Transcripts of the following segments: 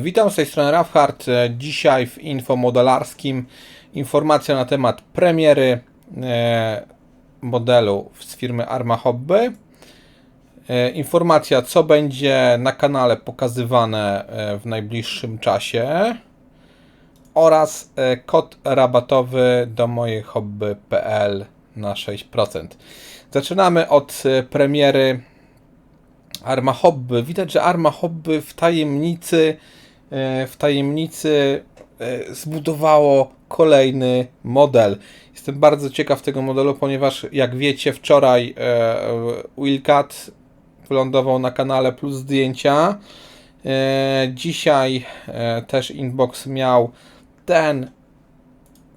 Witam z tej strony Rafhard. Dzisiaj w infomodelarskim informacja na temat premiery e, modelu z firmy Arma Hobby. E, Informacja, co będzie na kanale pokazywane e, w najbliższym czasie oraz e, kod rabatowy do mojej hobby.pl na 6%. Zaczynamy od e, premiery Arma Hobby. Widać, że Arma Hobby w tajemnicy e, w tajemnicy e, zbudowało kolejny model. Jestem bardzo ciekaw tego modelu, ponieważ jak wiecie, wczoraj e, Willcat wylądował na kanale plus zdjęcia. E, Dzisiaj e, też Inbox miał ten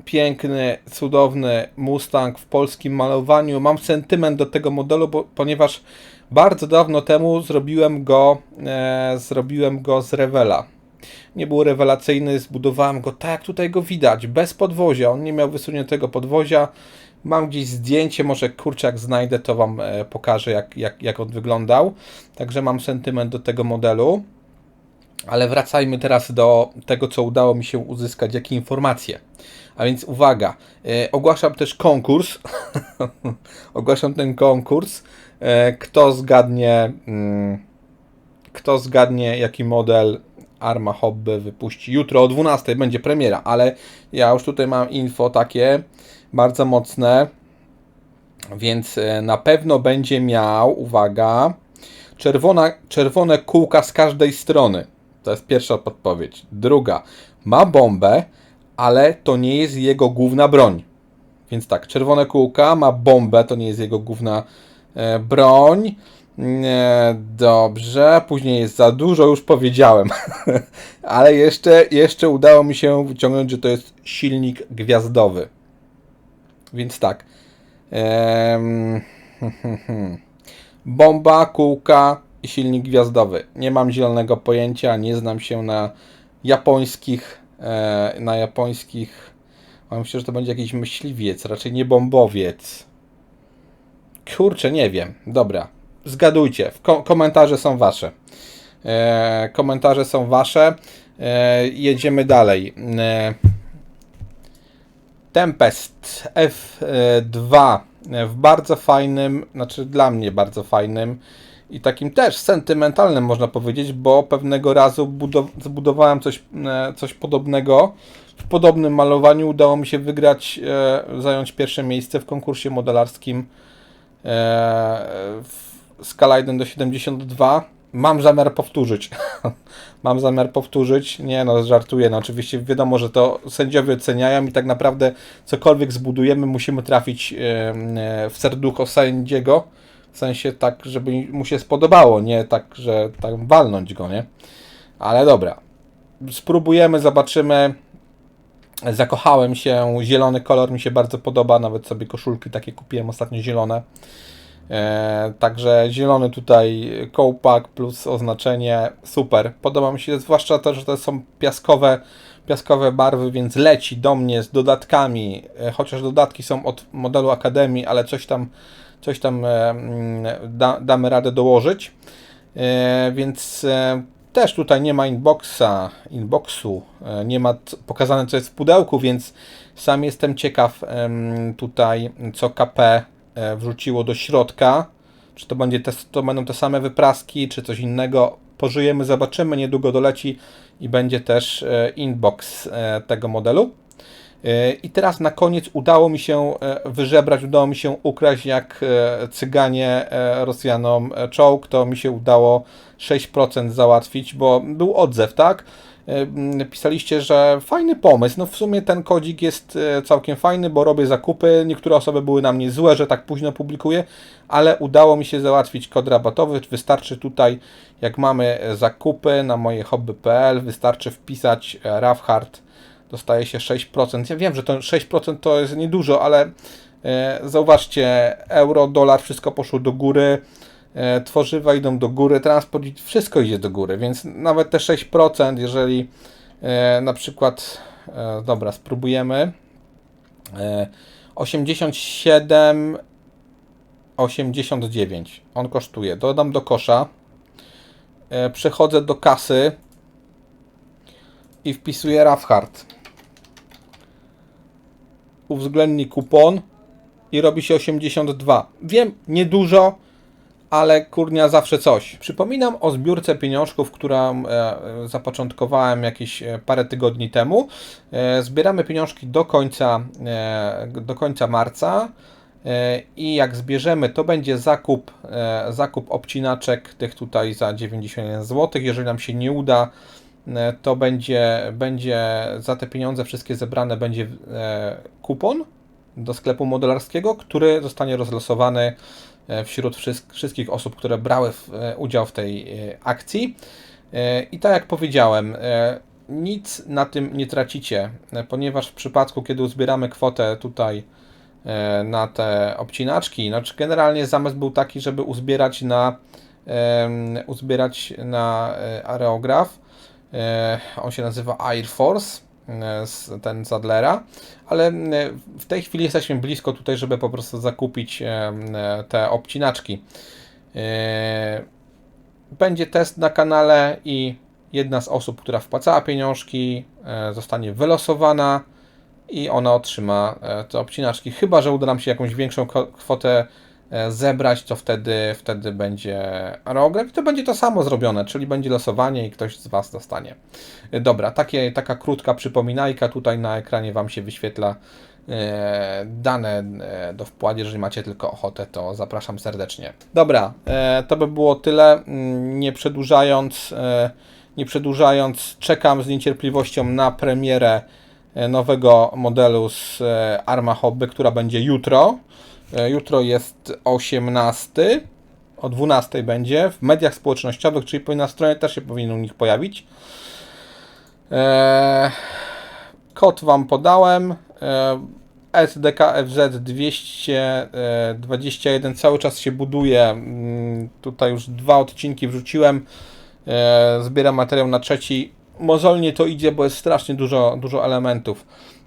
piękny, cudowny Mustang w polskim malowaniu. Mam sentyment do tego modelu, bo, ponieważ bardzo dawno temu zrobiłem go, e, zrobiłem go z Revela. Nie był rewelacyjny, zbudowałem go tak tutaj go widać, bez podwozia. On nie miał wysuniętego podwozia. Mam gdzieś zdjęcie, może kurczę, jak znajdę, to Wam e, pokażę, jak, jak, jak on wyglądał. Także mam sentyment do tego modelu. Ale wracajmy teraz do tego, co udało mi się uzyskać, jakie informacje. A więc uwaga, e, ogłaszam też konkurs. ogłaszam ten konkurs. E, kto zgadnie, mm, kto zgadnie, jaki model Arma Hobby wypuści jutro o 12 będzie premiera, ale ja już tutaj mam info takie bardzo mocne, więc e, na pewno będzie miał, uwaga, czerwona, czerwone kółka z każdej strony. To jest pierwsza podpowiedź. Druga, ma bombę, ale to nie jest jego główna broń. Więc tak, czerwone kółka, ma bombę, to nie jest jego główna e, broń. Nie, dobrze, później jest za dużo, już powiedziałem. ale jeszcze, jeszcze udało mi się wyciągnąć, że to jest silnik gwiazdowy. Więc tak. Em, bomba, kółka i silnik gwiazdowy. Nie mam zielonego pojęcia, nie znam się na japońskich, e, na japońskich. Mam myślę, że to będzie jakiś myśliwiec, raczej nie bombowiec. Kurczę, nie wiem. Dobra, zgadujcie. Ko komentarze są wasze. E, komentarze są wasze. E, jedziemy dalej. E, Tempest F2 w bardzo fajnym, znaczy dla mnie bardzo fajnym i takim też sentymentalnym można powiedzieć, bo pewnego razu budow- zbudowałem coś, e, coś podobnego. W podobnym malowaniu udało mi się wygrać, e, zająć pierwsze miejsce w konkursie modelarskim e, w skala 1 do 72. Mam zamiar powtórzyć. Mam zamiar powtórzyć. Nie no, żartuję. No, oczywiście wiadomo, że to sędziowie oceniają i tak naprawdę cokolwiek zbudujemy, musimy trafić e, w serducho sędziego. W sensie tak, żeby mu się spodobało, nie tak, że tak walnąć go, nie? Ale dobra. Spróbujemy, zobaczymy. Zakochałem się, zielony kolor mi się bardzo podoba, nawet sobie koszulki takie kupiłem ostatnio zielone. E, także zielony tutaj kołpak plus oznaczenie super. Podoba mi się zwłaszcza to, że to są piaskowe, piaskowe barwy, więc leci do mnie z dodatkami. E, chociaż dodatki są od modelu Akademii, ale coś tam, coś tam e, mm, da, damy radę dołożyć. E, więc e, też tutaj nie ma inboxa, inboxu, e, nie ma pokazane co jest w pudełku, więc sam jestem ciekaw em, tutaj co KP e, wrzuciło do środka. Czy to, będzie te, to będą te same wypraski, czy coś innego. Pożyjemy, zobaczymy. Niedługo doleci i będzie też e, inbox e, tego modelu. E, I teraz na koniec udało mi się e, wyżebrać, udało mi się ukraść jak e, cyganie e, Rosjanom e, czołg. To mi się udało 6% załatwić, bo był odzew, tak? Pisaliście, że fajny pomysł. No w sumie ten kodzik jest e, całkiem fajny, bo robię zakupy. Niektóre osoby były na mnie złe, że tak późno publikuję, ale udało mi się załatwić kod rabatowy. Wystarczy tutaj, jak mamy zakupy na moje hobby.pl, wystarczy wpisać e, Rafhard dostaje się 6%. Ja wiem, że to 6% to jest niedużo, ale e, zauważcie, euro, dolar, wszystko poszło do góry, tworzywa idą do góry, transport, wszystko idzie do góry, więc nawet te 6%, jeżeli e, na przykład, e, dobra, spróbujemy, e, 87, 89, on kosztuje, dodam do kosza, e, przechodzę do kasy, i wpisuję Rafhard. Uwzględni kupon i robi się 82. Wiem, niedużo, ale kurnia zawsze coś. Przypominam o zbiórce pieniążków, którą e, zapoczątkowałem jakieś e, parę tygodni temu. E, zbieramy pieniążki do końca, do końca marca. I jak zbierzemy, to będzie zakup, zakup obcinaczek tych tutaj za 91 zł. Jeżeli nam się nie uda, to będzie, będzie za te pieniądze wszystkie zebrane będzie kupon do sklepu modelarskiego, który zostanie rozlosowany wśród wszystk- wszystkich osób, które brały e, udział w tej e, akcji. E, I tak jak powiedziałem, e, nic na tym nie tracicie, e, ponieważ w przypadku, kiedy uzbieramy kwotę tutaj e, na te obcinaczki, znaczy generalnie zamysł był taki, żeby uzbierać na uzbierać na e, areograf. E, On się nazywa Air Force, e, ten z Adlera, ale e, w tej chwili jesteśmy blisko tutaj, żeby po prostu zakupić e, te obcinaczki. E, Będzie test na kanale i jedna z osób, która wpłacała pieniążki, e, zostanie wylosowana i ona otrzyma e, te obcinaczki. Chyba, że uda nam się jakąś większą kwotę e, zebrać, to wtedy, wtedy będzie i to będzie to samo zrobione, czyli będzie losowanie i ktoś z Was dostanie. E, Dobra, takie, taka krótka przypominajka tutaj na ekranie Wam się wyświetla e, dane e, do wpłat. Jeżeli macie tylko ochotę, to zapraszam serdecznie. Dobra, e, to by było tyle. Mm, Nie przedłużając, e, nie przedłużając, czekam z niecierpliwością na premierę e, nowego modelu z e, Arma Hobby, która będzie jutro. E, Jutro jest 18. O 12 będzie w mediach społecznościowych, czyli na stronie też się powinien u nich pojawić. Eee, kod Wam podałem. Eee, SDKFZ 221 cały czas się buduje. Mm, Tutaj już dwa odcinki wrzuciłem. Zbieram materiał na trzeci. Mozolnie to idzie, bo jest strasznie dużo, dużo elementów.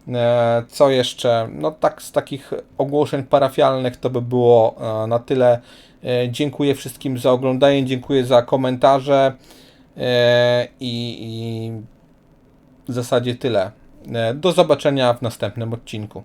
Eee, Co jeszcze? No tak z takich ogłoszeń parafialnych to by było e, na tyle. E, Dziękuję wszystkim za oglądanie, dziękuję za komentarze e, i, i w zasadzie tyle. E, Do zobaczenia w następnym odcinku.